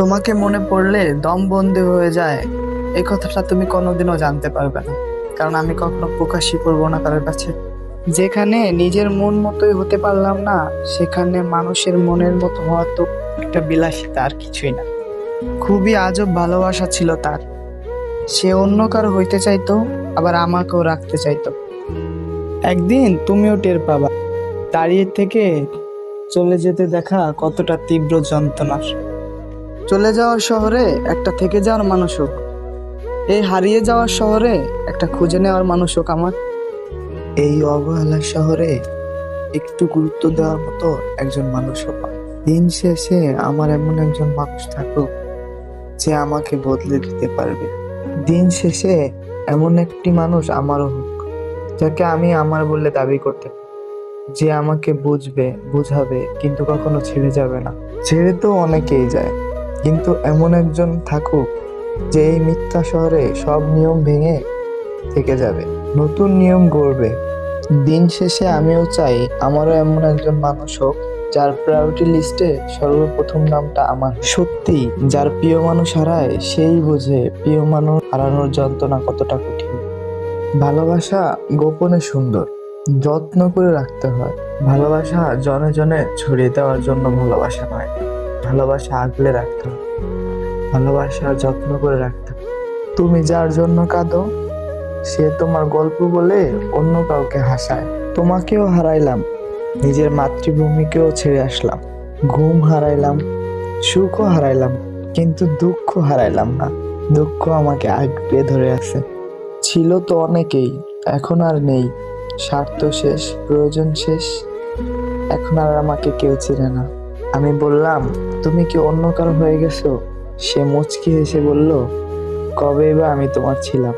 তোমাকে মনে পড়লে দম বন্দি হয়ে যায়। এই কথাটা তুমি কোনোদিনও জানতে পারবে না। কারণ আমি কখনো প্রকাশই করব না কারোর কাছে। যেখানে নিজের মন মতোই হতে পারলাম না, সেখানে মানুষের মনের মতো হওয়া তো একটা বিলাসিতা আর কিছুই না। খুবই আজব ভালোবাসা ছিল তার। সে অন্য কারও হইতে চাইতো, আবার আমাকেও রাখতে চাইতো। একদিন তুমিও টের পাবা, দাঁড়িয়ে থেকে চলে যেতে দেখা কতটা তীব্র যন্ত্রণার। চলে যাওয়ার শহরে একটা থেকে যাওয়ার মানুষ হোক। এই হারিয়ে যাওয়ার শহরে একটা খুঁজে নেওয়ার মানুষ হোক আমার। এই অবহেলার শহরে একটু গুরুত্ব দেওয়ার মতো একজন মানুষ হোক। দিন শেষে আমার এমন একজন মানুষ থাকুক যে আমাকে বদলে দিতে পারবে। দিন শেষে এমন একটি মানুষ আমারও হোক, যাকে আমি আমার বলে দাবি করতে যে আমাকে বুঝবে, বুঝাবে, কিন্তু কখনো ছেড়ে যাবে না। ছেড়ে তো অনেকেই যায়। কিন্তু এমন একজন থাকুক যে এই মিথ্যা শহরে সব নিয়ম ভেঙে থেকে যাবে। নতুন নিয়ম গড়বে। দিন শেষে আমিও চাই আমারও এমন একজন মানুষ হোক যার প্রায়োরিটি লিস্টে সর্বপ্রথম নামটা আমার। সত্যি, যার প্রিয় মানুষ হারায় সেই বোঝে প্রিয় মানুষ হারানোর যন্ত্রণা কতটা কঠিন। ভালোবাসা গোপনে সুন্দর, যত্ন করে রাখতে হয়। ভালোবাসা জনে জনে ছড়িয়ে দেওয়ার জন্য ভালোবাসা নয়। ভালোবাসা আগলে রাখতে হয় ভালোবাসা যত্ন করে রাখতে হয় তুমি যার জন্য কাঁদো, সে তোমার গল্প বলে অন্য কাউকে হাসায়। তোমাকেও হারাইলাম, নিজের মাতৃভূমিকেও ছেড়ে আসলাম। ঘুম হারাইলাম, সুখও হারাইলাম, কিন্তু দুঃখ হারাইলাম না। দুঃখ আমাকে আগড়ে ধরে আছে। ছিল তো অনেকেই, এখন আর নেই। স্বার্থ শেষ, প্রয়োজন শেষ, এখন আর আমাকে কেউ চেনে না। আমি বললাম, তুমি কি অন্য কারও হয়ে গেছো? সে মুচকি হেসে বলল, কবে বা আমি তোমার ছিলাম।